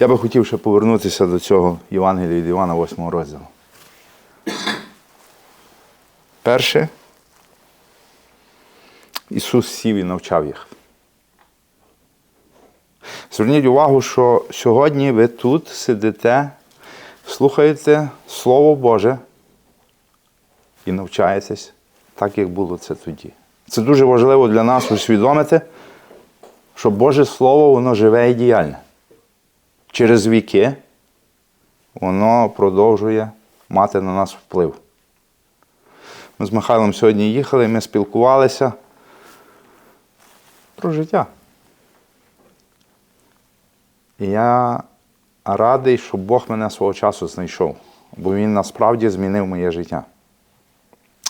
Я би хотів ще повернутися до цього Євангелія від Івана 8 розділу. Перше, Ісус сів і навчав їх. Зверніть увагу, що сьогодні ви тут сидите, слухаєте Слово Боже і навчаєтесь так, як було це тоді. Це дуже важливо для нас усвідомити, що Боже Слово воно живе і діяльне. Через віки воно продовжує мати на нас вплив. Ми з Михайлом сьогодні їхали, ми спілкувалися про життя. І я радий, що Бог мене свого часу знайшов, бо Він насправді змінив моє життя.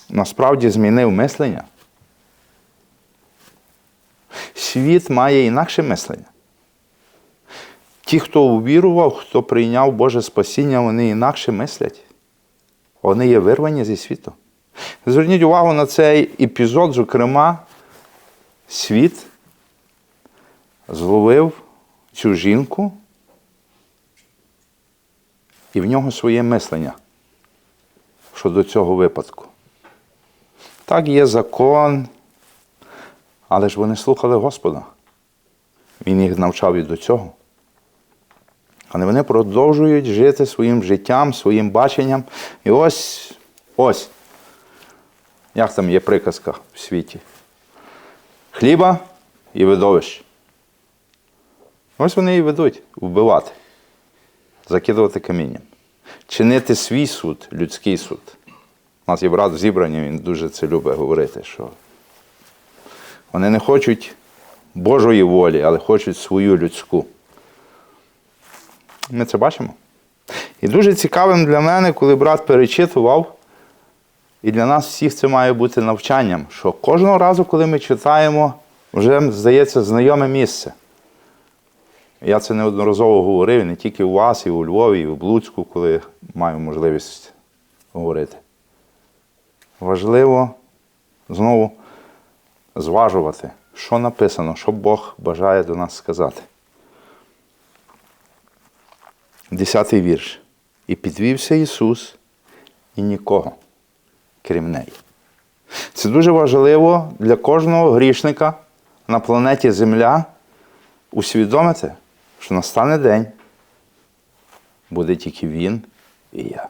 Насправді змінив мислення. Світ має інакше мислення. Ті, хто увірував, хто прийняв Боже спасіння, вони інакше мислять. Вони є вирвані зі світу. Зверніть увагу на цей епізод, зокрема, світ зловив цю жінку, і в нього своє мислення щодо цього випадку. Так, є закон, але ж вони слухали Господа. Він їх навчав і до цього. Але вони продовжують жити своїм життям, своїм баченням. І ось, ось, як там є приказка в світі. Хліба і видовищ. Ось вони і ведуть вбивати, закидувати камінням, чинити свій суд, людський суд. У нас є брат в зібранні, він дуже це любить говорити, що вони не хочуть Божої волі, але хочуть свою людську. Ми це бачимо. І дуже цікавим для мене, коли брат перечитував, і для нас всіх це має бути навчанням, що кожного разу, коли ми читаємо, вже здається знайоме місце. Я це неодноразово говорив, не тільки у вас, і у Львові, і в Блуцьку, коли маю можливість говорити. Важливо знову зважувати, що написано, що Бог бажає до нас сказати. Десятий вірш. І підвівся Ісус і нікого, крім неї. Це дуже важливо для кожного грішника на планеті Земля усвідомити, що настане день, буде тільки він і я.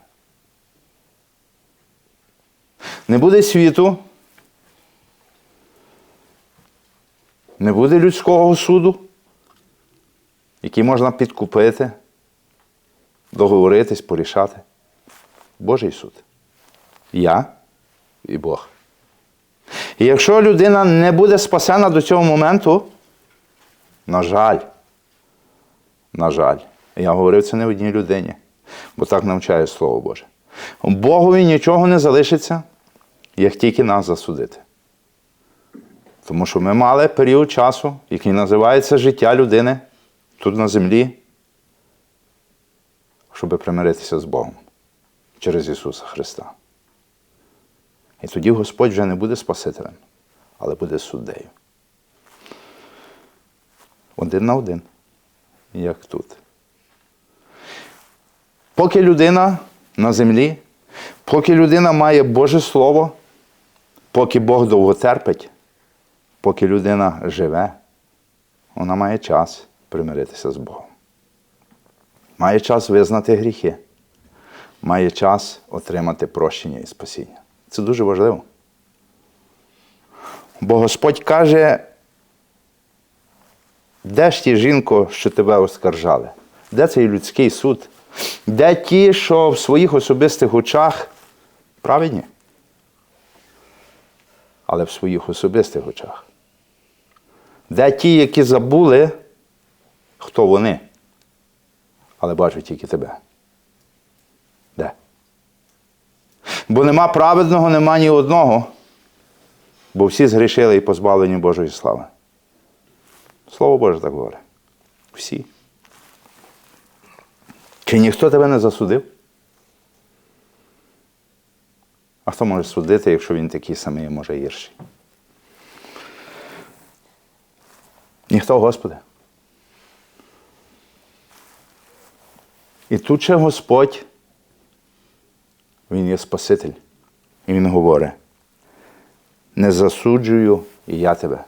Не буде світу, не буде людського суду, який можна підкупити, договоритись, порішати. Божий суд. Я і Бог. І якщо людина не буде спасена до цього моменту, на жаль, на жаль, я говорив це не одній людині, бо так навчає Слово Боже. Богові нічого не залишиться, як тільки нас засудити. Тому що ми мали період часу, який називається життя людини тут на землі, щоб примиритися з Богом через Ісуса Христа. І тоді Господь вже не буде Спасителем, але буде суддею. Один на один, як тут. Поки людина на землі, поки людина має Боже Слово, поки Бог довго терпить, поки людина живе, вона має час примиритися з Богом. Має час визнати гріхи, має час отримати прощення і спасіння. Це дуже важливо. Бо Господь каже, де ж ті жінко, що тебе оскаржали? Де цей людський суд? Де ті, що в своїх особистих очах праведні? Але в своїх особистих очах. Де ті, які забули, хто вони, але бачать тільки тебе. Де? Бо нема праведного, нема ні одного, бо всі згрішили і позбавлені Божої слави. Слово Боже так говорить. Всі. Чи ніхто тебе не засудив? А хто може судити, якщо він такий самий, може гірший? Ніхто, Господи. І тут ще Господь, Він є Спаситель. І Він говорить, не засуджую і я тебе.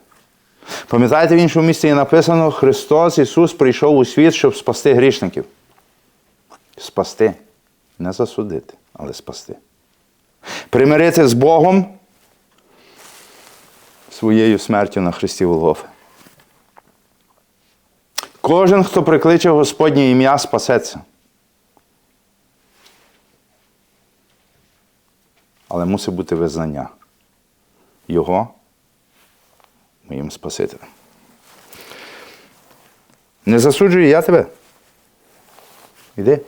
Пам'ятаєте, в іншому місці є написано, Христос Ісус прийшов у світ, щоб спасти грішників. Спасти. Не засудити, але спасти. Примирити з Богом своєю смертю на Христі Голгофи. Кожен, хто прикличе Господнє ім'я, спасеться. Але мусить бути визнання Його моїм Спасителем. Не засуджую я тебе. Іди.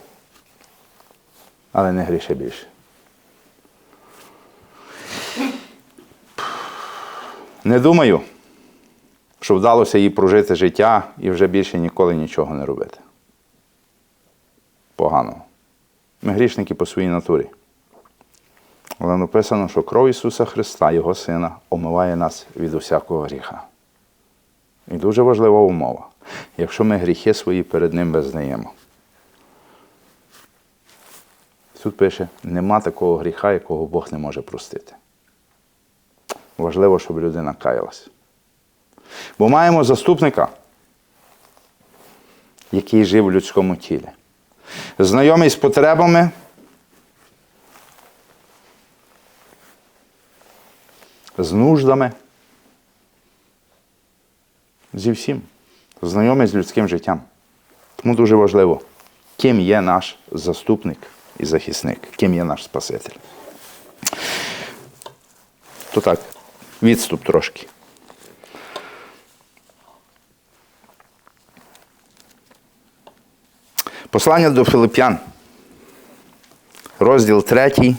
Але не гріши більше. Не думаю, що вдалося їй прожити життя і вже більше ніколи нічого не робити. Погано. Ми грішники по своїй натурі. Але написано, що кров Ісуса Христа, Його Сина, омиває нас від усякого гріха. І дуже важлива умова. Якщо ми гріхи свої перед Ним визнаємо. Тут пише, нема такого гріха, якого Бог не може простити. Важливо, щоб людина каялась. Бо маємо заступника, який жив в людському тілі. Знайомий з потребами. З нуждами. Зі всім. Знайомий з людським життям. Тому дуже важливо, ким є наш заступник і захисник, ким є наш Спаситель. То так, відступ трошки. Послання до Филип'ян. Розділ третій.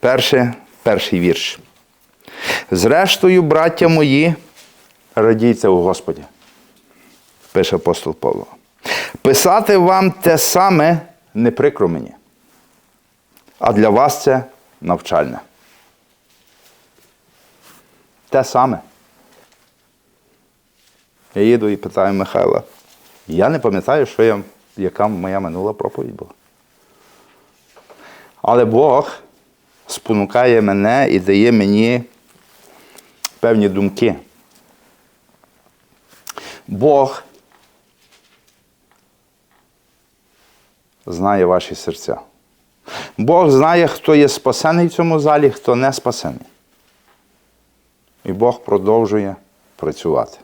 Перше, перший вірш. Зрештою, браття мої, радійте у Господі, пише апостол Павло. Писати вам те саме не прикро мені, а для вас це навчальне. Те саме. Я їду і питаю Михайла, я не пам'ятаю, що я, яка моя минула проповідь була. Але Бог спонукає мене і дає мені певні думки. Бог знає ваші серця. Бог знає, хто є спасений в цьому залі, хто не спасений. І Бог продовжує працювати.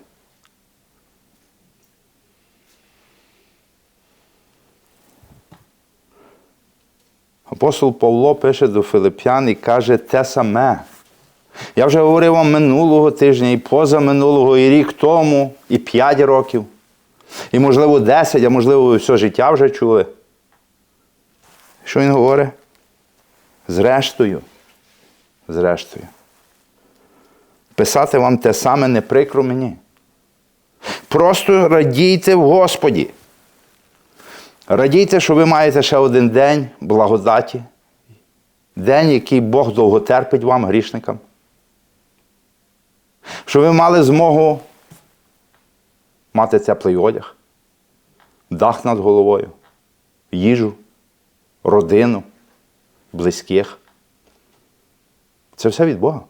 Апостол Павло пише до Филип'ян і каже те саме. Я вже говорив вам минулого тижня, і позаминулого, і рік тому, і п'ять років, і, можливо, десять, а можливо, ви все життя вже чули. Що він говорить? Зрештою, зрештою. Писати вам те саме не прикро мені. Просто радійте в Господі. Радійте, що ви маєте ще один день благодаті, день, який Бог довго терпить вам, грішникам. Що ви мали змогу мати теплий одяг, дах над головою, їжу, родину, близьких. Це все від Бога.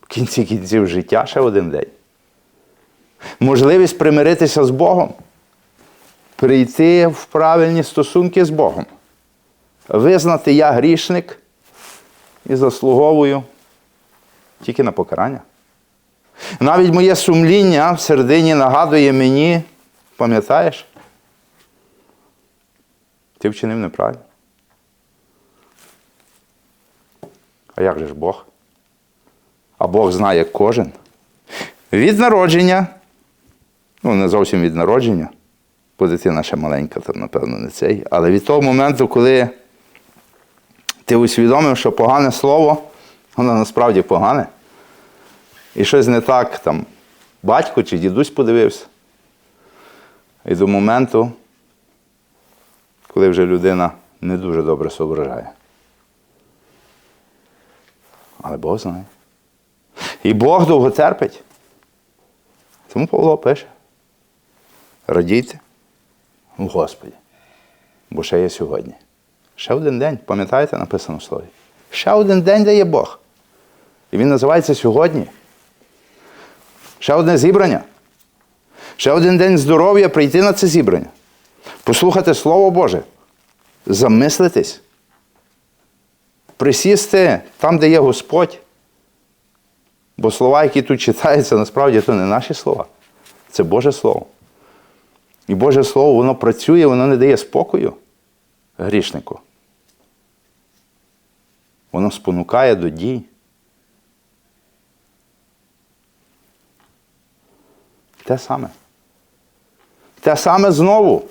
В кінці кінців життя ще один день. Можливість примиритися з Богом, прийти в правильні стосунки з Богом, визнати я грішник і заслуговую тільки на покарання. Навіть моє сумління в середині нагадує мені, пам'ятаєш? Ти вчинив неправильно. А як же ж Бог? А Бог знає кожен. Від народження, ну, не зовсім від народження, бо дитина ще маленька, то, напевно, не цей. Але від того моменту, коли ти усвідомив, що погане слово, воно насправді погане. І щось не так, там, батько чи дідусь подивився. І до моменту, коли вже людина не дуже добре соображає. Але Бог знає. І Бог довго терпить. Тому Павло пише. Радійте в Господі. Бо ще є сьогодні. Ще один день, пам'ятаєте, написано в слові? Ще один день дає Бог. І він називається сьогодні. Ще одне зібрання. Ще один день здоров'я прийти на це зібрання. Послухати Слово Боже. Замислитись. Присісти там, де є Господь. Бо слова, які тут читаються, насправді то не наші слова. Це Боже Слово. І Боже Слово, воно працює, воно не дає спокою грішнику. Воно спонукає до дій. Те саме. Те саме знову.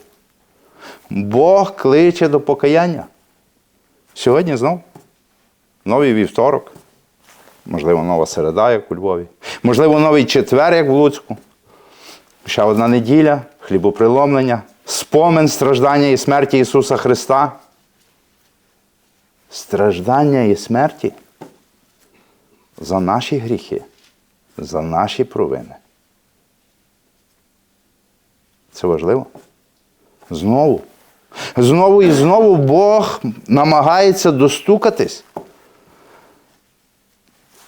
Бог кличе до покаяння. Сьогодні знову. Новий вівторок. Можливо, нова середа, як у Львові. Можливо, новий четвер, як в Луцьку. Ще одна неділя, хлібоприломлення, спомин страждання і смерті Ісуса Христа. Страждання і смерті за наші гріхи, за наші провини. Це важливо. Знову. Знову і знову Бог намагається достукатись.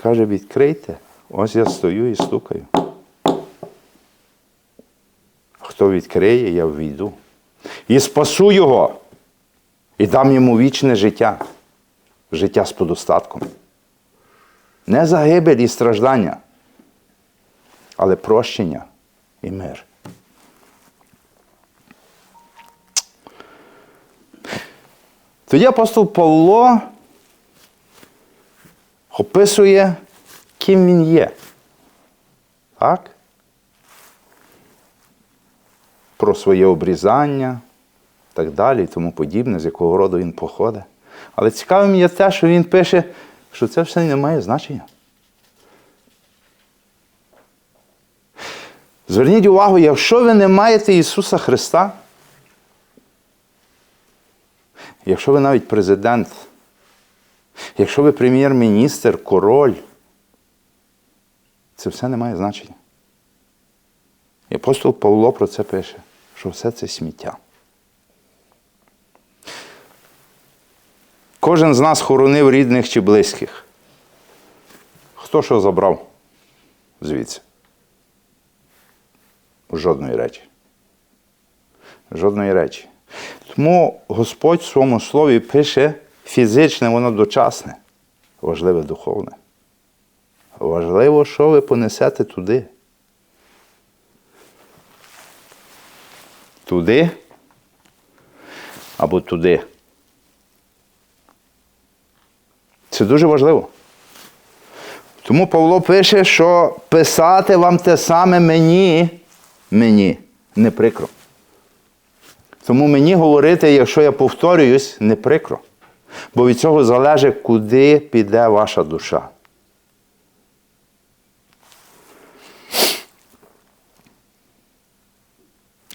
Каже, відкрийте, ось я стою і стукаю. Хто відкриє, я ввійду. І спасу його, і дам йому вічне життя, життя з подостатком. Не загибель і страждання, але прощення і мир. Тоді апостол Павло описує, ким він є. Так? Про своє обрізання так далі і тому подібне, з якого роду він походить. Але цікавим є те, що він пише, що це все не має значення. Зверніть увагу, якщо ви не маєте Ісуса Христа, якщо ви навіть президент, якщо ви прем'єр-міністр, король, це все не має значення. І апостол Павло про це пише, що все це сміття. Кожен з нас хоронив рідних чи близьких. Хто що забрав звідси? Жодної речі. Жодної речі. Тому Господь в своєму слові пише фізичне, воно дочасне, важливе духовне. Важливо, що ви понесете туди. Туди або туди. Це дуже важливо. Тому Павло пише, що писати вам те саме мені, мені не прикро. Тому мені говорити, якщо я повторююсь, не прикро. Бо від цього залежить, куди піде ваша душа.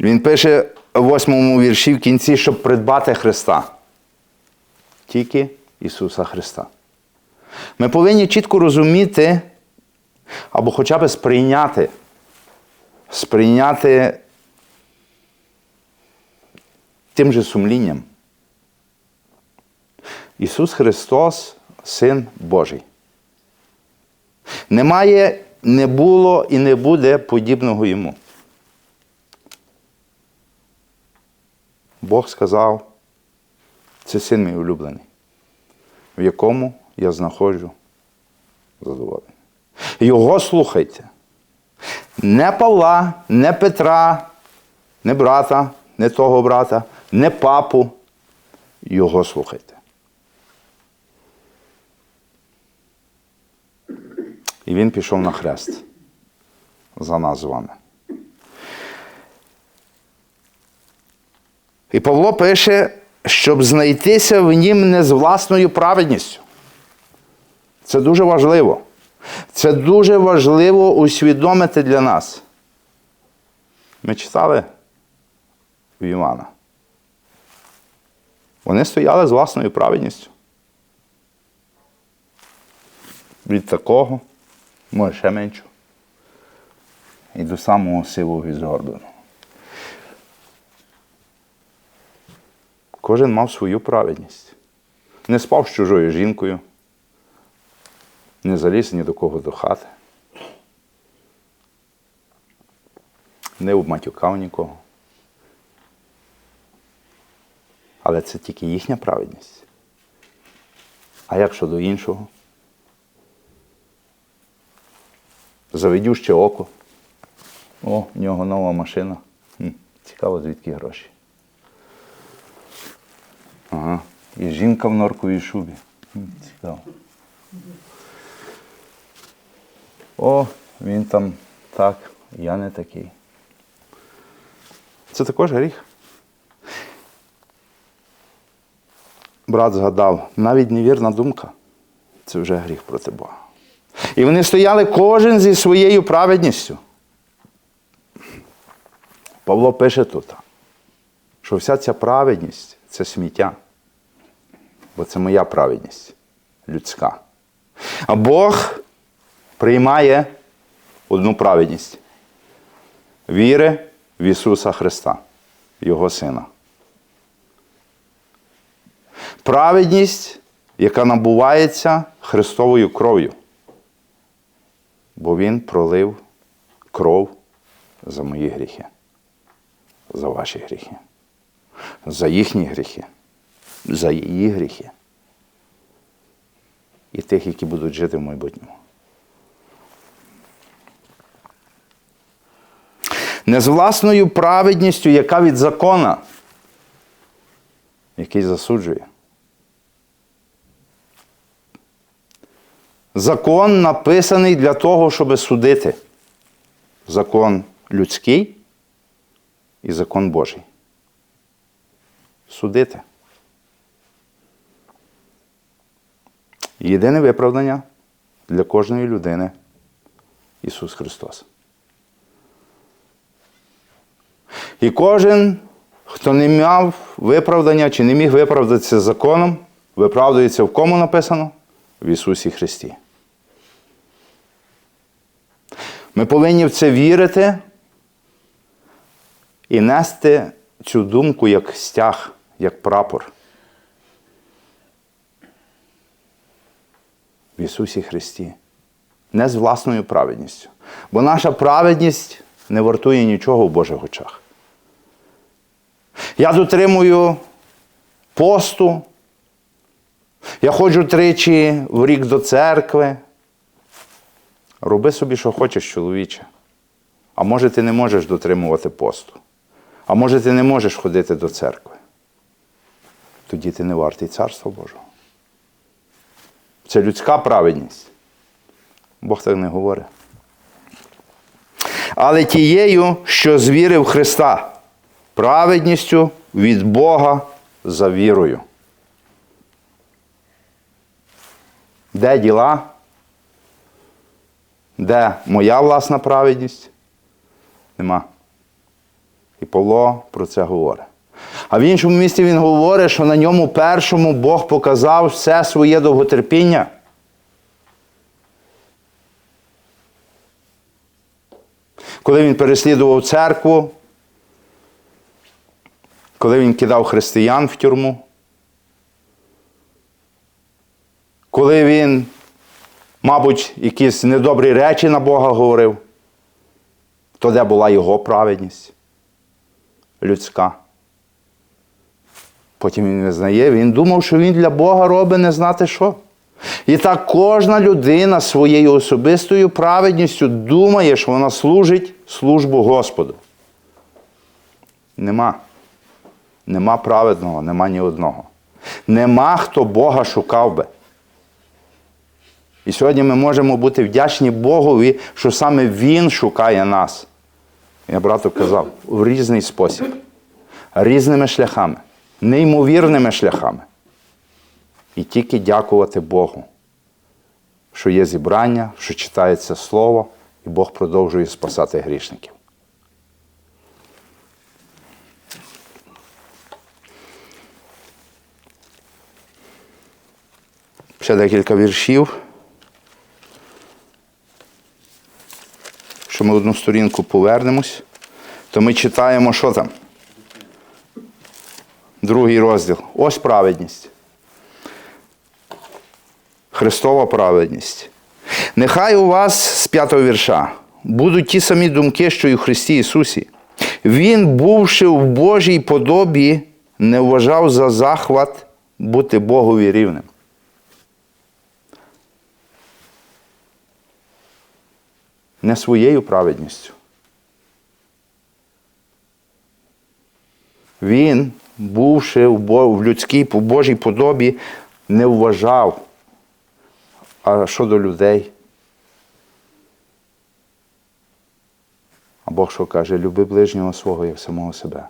Він пише в восьмому вірші в кінці, щоб придбати Христа. Тільки Ісуса Христа. Ми повинні чітко розуміти, або хоча б сприйняти, сприйняти тим же сумлінням. Ісус Христос Син Божий. Немає, не було і не буде подібного йому. Бог сказав, це син мій улюблений, в якому я знаходжу задоволення. Його слухайте. Не Павла, не Петра, не брата, не того брата, не папу. Його слухайте. І він пішов на хрест за нас з вами. І Павло пише, щоб знайтися в нім не з власною праведністю. Це дуже важливо. Це дуже важливо усвідомити для нас. Ми читали в Івана. Вони стояли з власною праведністю. Від такого, може ще меншу. і до самого сивого і згорбленого. Кожен мав свою праведність. Не спав з чужою жінкою, не заліз ні до кого до хати, не обматюкав нікого. Але це тільки їхня праведність. А як щодо іншого? Заведюще око. О, в нього нова машина. Хм, цікаво, звідки гроші. Ага. І жінка в норковій шубі. Цікаво. О, він там так, я не такий. Це також гріх. Брат згадав, навіть невірна думка це вже гріх проти Бога. І вони стояли кожен зі своєю праведністю. Павло пише тут, що вся ця праведність це сміття. Бо це моя праведність людська. А Бог приймає одну праведність віри в Ісуса Христа, Його Сина. Праведність, яка набувається Христовою кров'ю. Бо Він пролив кров за мої гріхи, за ваші гріхи, за їхні гріхи, за її гріхи і тих, які будуть жити в майбутньому. Не з власною праведністю, яка від закона, який засуджує. Закон написаний для того, щоб судити. Закон людський і закон Божий. Судити. Єдине виправдання для кожної людини Ісус Христос. І кожен, хто не мав виправдання чи не міг виправдатися законом, виправдується в кому написано? В Ісусі Христі. Ми повинні в це вірити і нести цю думку як стяг, як прапор. В Ісусі Христі. Не з власною праведністю. Бо наша праведність не вартує нічого в Божих очах. Я дотримую посту. Я ходжу тричі в рік до церкви. Роби собі, що хочеш, чоловіче. А може, ти не можеш дотримувати посту. А може, ти не можеш ходити до церкви. Тоді ти не вартий Царства Божого. Це людська праведність. Бог так не говорить. Але тією, що з віри в Христа, праведністю від Бога за вірою. Де діла? Де моя власна праведність? Нема. І Павло про це говорить. А в іншому місці він говорить, що на ньому першому Бог показав все своє довготерпіння. Коли він переслідував церкву, коли він кидав християн в тюрму, коли він, мабуть, якісь недобрі речі на Бога говорив, то де була його праведність людська. Потім він визнає, він думав, що він для Бога робить не знати що. І так кожна людина своєю особистою праведністю думає, що вона служить службу Господу. Нема. Нема праведного, нема ні одного. Нема хто Бога шукав би. І сьогодні ми можемо бути вдячні Богові, що саме Він шукає нас. Я брату казав, в різний спосіб, різними шляхами, неймовірними шляхами. І тільки дякувати Богу, що є зібрання, що читається Слово, і Бог продовжує спасати грішників. Ще декілька віршів. Якщо ми одну сторінку повернемось, то ми читаємо, що там? Другий розділ. Ось праведність. Христова праведність. Нехай у вас з п'ятого вірша будуть ті самі думки, що й у Христі Ісусі. Він, бувши в Божій подобі, не вважав за захват бути Богові рівним. Не своєю праведністю. Він, бувши в в людській по Божій подобі, не вважав, а щодо людей. А Бог що каже, люби ближнього свого як самого себе.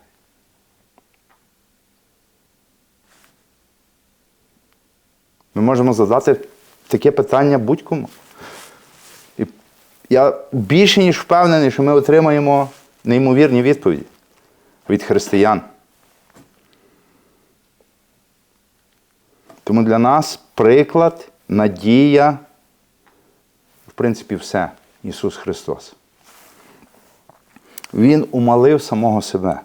Ми можемо задати таке питання будь-кому. І я більше ніж впевнений, що ми отримаємо неймовірні відповіді від християн. Тому для нас приклад, надія, в принципі, все. Ісус Христос. Він умалив самого себе.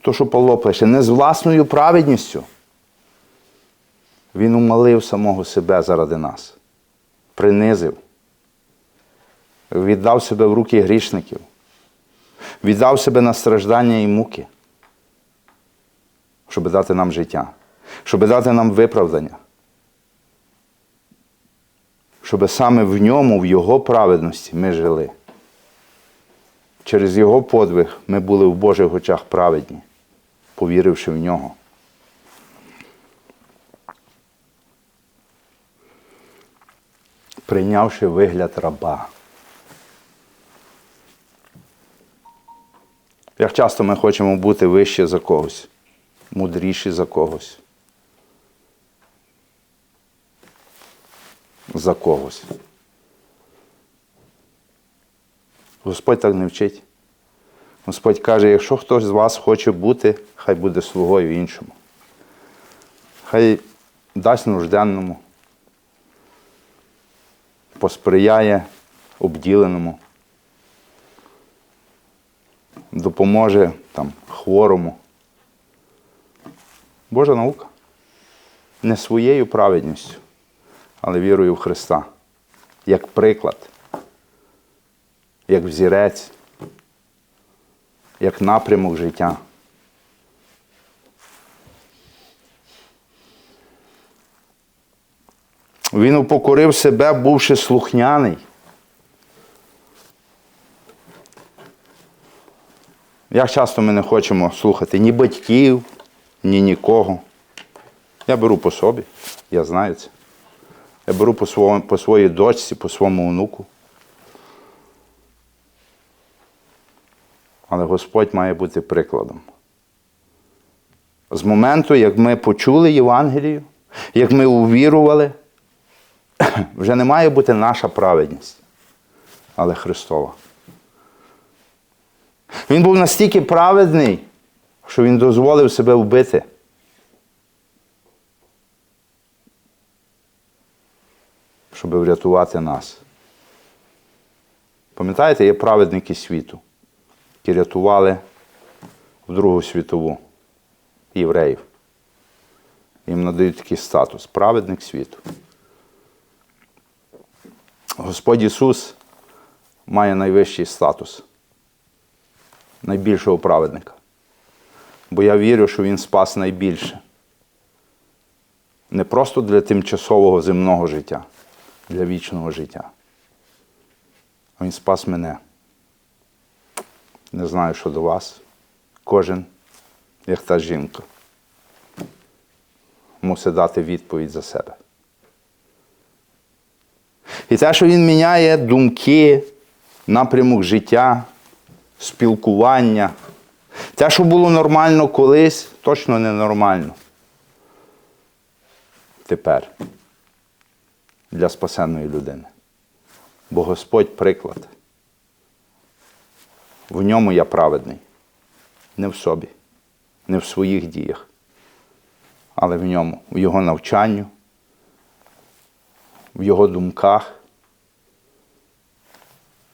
То, що Павло пише, не з власною праведністю. Він умалив самого себе заради нас, принизив, віддав себе в руки грішників, віддав себе на страждання і муки, щоб дати нам життя, щоб дати нам виправдання, щоб саме в ньому, в Його праведності ми жили. Через Його подвиг ми були в Божих очах праведні, повіривши в нього. Прийнявши вигляд раба. Як часто ми хочемо бути вище за когось, мудріші за когось. За когось. Господь так не вчить. Господь каже, якщо хтось з вас хоче бути, хай буде слугою іншому. Хай дасть нужденному, посприяє обділеному, допоможе там, хворому. Божа наука. Не своєю праведністю, але вірою в Христа, як приклад як взірець, як напрямок життя. Він упокорив себе, бувши слухняний. Як часто ми не хочемо слухати ні батьків, ні нікого. Я беру по собі, я знаю це. Я беру по, своєму, по своїй дочці, по своєму онуку. Але Господь має бути прикладом. З моменту, як ми почули Євангелію, як ми увірували, вже не має бути наша праведність, але Христова. Він був настільки праведний, що він дозволив себе вбити. Щоб врятувати нас. Пам'ятаєте, є праведники світу які рятували в Другу світову євреїв. Їм надають такий статус праведник світу. Господь Ісус має найвищий статус, найбільшого праведника. Бо я вірю, що Він спас найбільше. Не просто для тимчасового земного життя, для вічного життя. Він спас мене. Не знаю, що до вас. Кожен, як та жінка, мусить дати відповідь за себе. І те, що він міняє думки, напрямок життя, спілкування, те, що було нормально колись, точно ненормально. Тепер для спасенної людини. Бо Господь приклад. В ньому я праведний. Не в собі, не в своїх діях, але в ньому, в його навчанню, в його думках,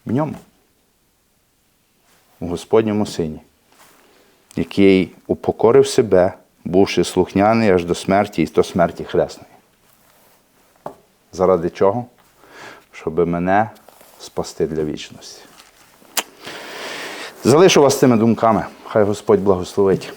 В ньому. У Господньому Сині, який упокорив себе, бувши слухняний аж до смерті і до смерті хресної. Заради чого? Щоб мене спасти для вічності. Залишу вас цими думками. Хай Господь благословить.